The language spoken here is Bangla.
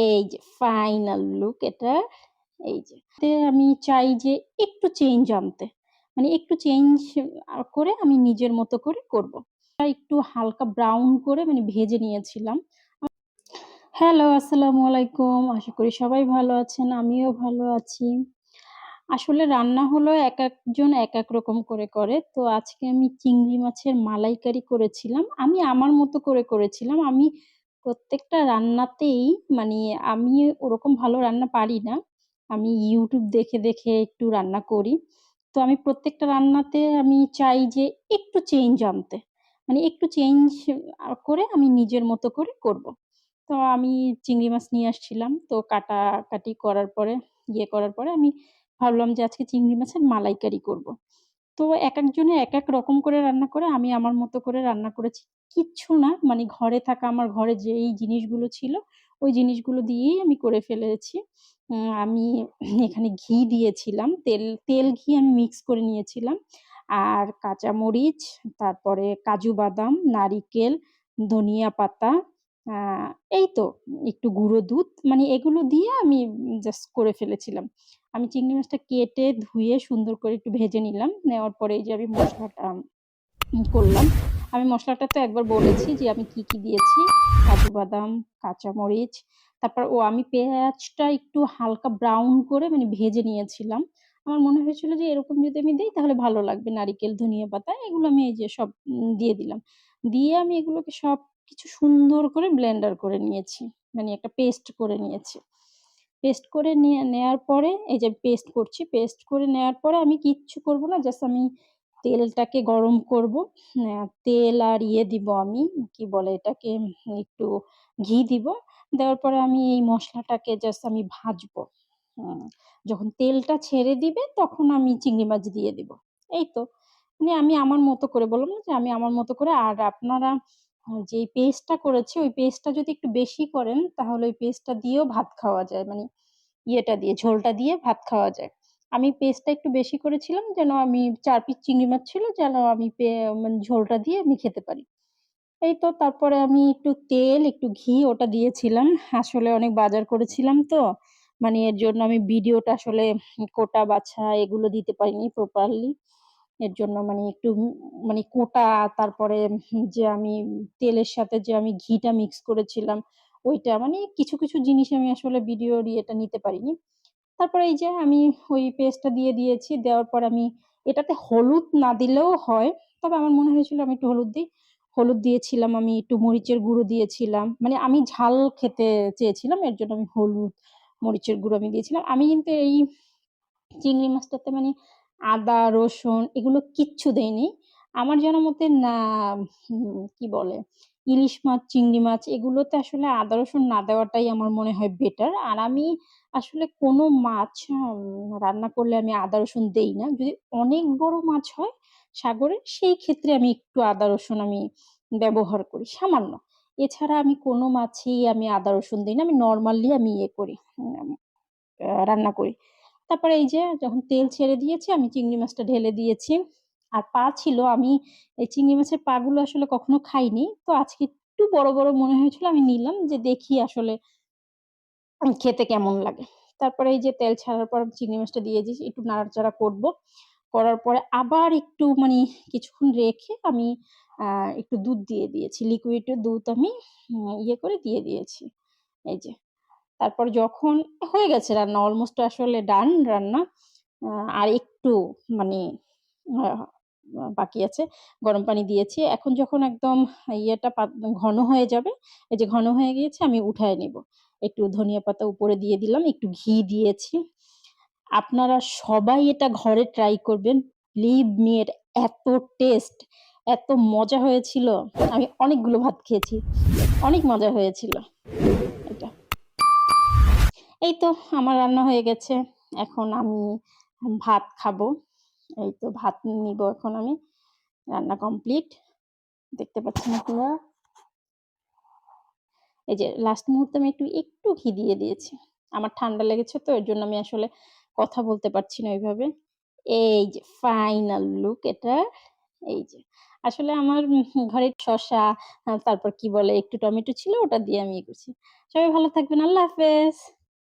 এই যে ফাইনাল লুক এটা, এই যে আমি চাই যে একটু চেঞ্জ আনতে। মানে একটু চেঞ্জ করে আমি নিজের মতো করে করব। একটু হালকা ব্রাউন করে মানে ভেজে নিয়েছিলাম। হ্যালো আসসালামু আলাইকুম। আশা করি সবাই ভালো আছেন, আমিও ভালো আছি। আসলে রান্না হলো এক একজন এক এক রকম করে করে। তো আজকে আমি চিংড়ি মাছের মালাইকারি করেছিলাম। আমি আমার মতো করে করেছিলাম। আমি প্রত্যেকটা রান্নাতেই মানে আমি ওরকম ভালো রান্না পারি না। আমি ইউটিউব দেখে দেখে একটু রান্না করি। তো আমি প্রত্যেকটা রান্নাতে আমি চাই যে একটু চেঞ্জ আনতে। মানে একটু চেঞ্জ করে আমি নিজের মতো করে করব। তো আমি চিংড়ি মাছ নিয়ে আসছিলাম। তো কাটাকাটি করার পরে ইয়ে করার পরে আমি ভাবলাম যে আজকে চিংড়ি মাছের মালাইকারি করব। তো এক একজনে এক এক রকম করে রান্না করে, আমি আমার মতো করে রান্না করেছি। কিচ্ছু না মানে ঘরে থাকা আমার ঘরে যেই জিনিসগুলো ছিল, ওই জিনিসগুলো দিয়েই আমি করে ফেলেছি। আমি এখানে ঘি দিয়েছিলাম, তেল তেল ঘি আমি মিক্স করে নিয়েছিলাম। আর কাঁচামরিচ, তারপরে কাজু বাদাম, নারিকেল, ধনিয়া পাতা এই তো, একটু গুঁড়ো দুধ মানে এগুলো দিয়ে আমি জাস্ট করে ফেলেছিলাম। আমি চিংড়ি মাছটা কেটে ধুয়ে সুন্দর করে একটু ভেজে নিলাম, নেওয়ার পরে এই যে আমি মশলাটা করলাম, আমি মশলাটা তো একবার বলেছি যে আমি কি কি দিয়েছি, কাজু বাদাম, কাঁচামরিচ, তারপর ও আমি পেঁয়াজটা একটু হালকা ব্রাউন করে মানে ভেজে নিয়েছিলাম। আমার মনে হয়েছিল যে এরকম যদি আমি দিই তাহলে ভালো লাগবে, নারিকেল, ধনিয়া পাতা, এগুলো আমি এই যে সব দিয়ে দিলাম। দিয়ে আমি এগুলোকে সব কিছু সুন্দর করে ব্লেন্ডার করে নিয়েছি। মানে একটা পেস্ট করে নিয়েছি। পেস্ট করে নিয়ে নেওয়ার পরে এই যে পেস্ট করছি, পেস্ট করে নেওয়ার পরে আমি কিচ্ছু করব না, জাস্ট আমি তেলটাকে গরম করব। তেল আর ইয়ে দিব আমি, কি বলে এটাকে, একটু ঘি দিব। দেওয়ার পরে আমি এই মশলাটাকে জাস্ট আমি ভাজবো। যখন তেলটা ছেড়ে দিবে তখন আমি চিংড়ি মাছ দিয়ে দিব। এই তো। মানে আমি আমার মতো করে বললাম না যে আমি আমার মতো করে, আর আপনারা যে পেস্টটা করেছি, ওই পেস্টটা যদি একটু বেশি করেন, তাহলে ওই পেস্টটা দিয়েও ভাত খাওয়া যায়। মানে ইয়েটা দিয়ে, ঝোলটা দিয়ে ভাত খাওয়া যায়। আমি পেস্টটা একটু বেশি করেছিলাম, যেন আমি চার পিস চিংড়ি মাছ ছিল, যেন আমি মানে ঝোলটা দিয়ে আমি খেতে পারি। এই তো তারপরে আমি একটু তেল, একটু ঘি ওটা দিয়েছিলাম। আসলে অনেক বাজার করেছিলাম তো মানে এর জন্য আমি ভিডিওটা আসলে কোটা, বাছা এগুলো দিতে পারিনি প্রপারলি এর জন্য মানে একটু মানে কোটা, তারপরে যে আমি তেলের সাথে যে আমি ঘিটা মিক্স করেছিলাম, ওইটা মানে কিছু কিছু জিনিস আমি আসলে ভিডিওর ইয়েটা নিতে পারিনি। তারপরে এই যে আমি ওই পেস্টটা দিয়ে দিয়েছি, দেওয়ার পর আমি এটাতে হলুদ না দিলেও হয়, তবে আমার মনে হয়েছিল আমি একটু হলুদ দিই। হলুদ দিয়েছিলাম আমি, একটু মরিচের গুঁড়ো দিয়েছিলাম মানে আমি ঝাল খেতে চেয়েছিলাম, এর জন্য আমি হলুদ, মরিচের গুঁড়ো আমি দিয়েছিলাম। আমি কিন্তু এই চিংড়ি মাছটাতে মানে আদা, রসুন এগুলো কিচ্ছু দেয়নি আমার জানা মতে না কি বলে, ইলিশ মাছ, চিংড়ি মাছ এগুলোতে আসলে আদা, রসুন না দেওয়াটাই আমার মনে হয় বেটার আর আমি আসলে কোনো মাছ রান্না করলে আমি আদা, রসুন দেই না। যদি অনেক বড় মাছ হয় সাগরে, সেই ক্ষেত্রে আমি একটু আদা, রসুন আমি ব্যবহার করি, সামান্য। এছাড়া আমি কোনো মাছেই আমি আদা, রসুন দিই না, আমি নর্মালি আমি ইয়ে করি রান্না করি। তারপরে এই যে যখন তেল ছেড়ে দিয়েছি, আমি চিংড়ি মাছটা ঢেলে দিয়েছি। আর পা ছিল, আমি এই চিংড়ি মাছের পাগুলো আসলে কখনো খাইনি। তো আজকে একটু বড় বড় মনে হয়েছিল, আমি নিলাম যে দেখি আসলে খেতে কেমন লাগে। তারপরে এই যে তেল ছাড়ার পর চিংড়ি মাছটা দিয়ে দিয়েছি, একটু নাড়াচাড়া করব। করার পরে আবার একটু মানে কিছুক্ষণ রেখে আমি একটু দুধ দিয়ে দিয়েছি। লিকুইড দুধ আমি ইয়ে করে দিয়ে দিয়েছি। এই যে। তারপর যখন হয়ে গেছে রান্না অলমোস্ট আসলে ডান রান্না আর একটু মানে বাকি আছে, গরম পানি দিয়েছি। এখন যখন একদম ইয়েটা ঘন হয়ে যাবে, এই যে ঘন হয়ে গিয়েছে, আমি উঠায় নেব। একটু ধনিয়া পাতা উপরে দিয়ে দিলাম, একটু ঘি দিয়েছি। আপনারা সবাই এটা ঘরে ট্রাই করবেন। লিভ মি এত টেস্ট এত মজা হয়েছিল। আমি অনেকগুলো ভাত খেয়েছি, অনেক মজা হয়েছিল। এই তো আমার রান্না হয়ে গেছে। এখন আমি ভাত খাব। এই তো ভাত নিব এখন আমি। রান্না কমপ্লিট। দেখতে পাচ্ছেন আপনারা? এই যে লাস্ট মুহূর্তে আমি একটু একটু ঘি দিয়ে দিয়েছি। আমার ঠান্ডা লেগেছে তো, এর জন্য আমি আসলে কথা বলতে পারছি না ওইভাবে। এই যে ফাইনাল লুক এটা। এই যে আসলে আমার ঘরে শসা, তারপর কি বলে একটু টমেটো ছিল, ওটা দিয়ে আমি করছি। সবাই ভালো থাকবেন। আল্লাহ হাফেজ।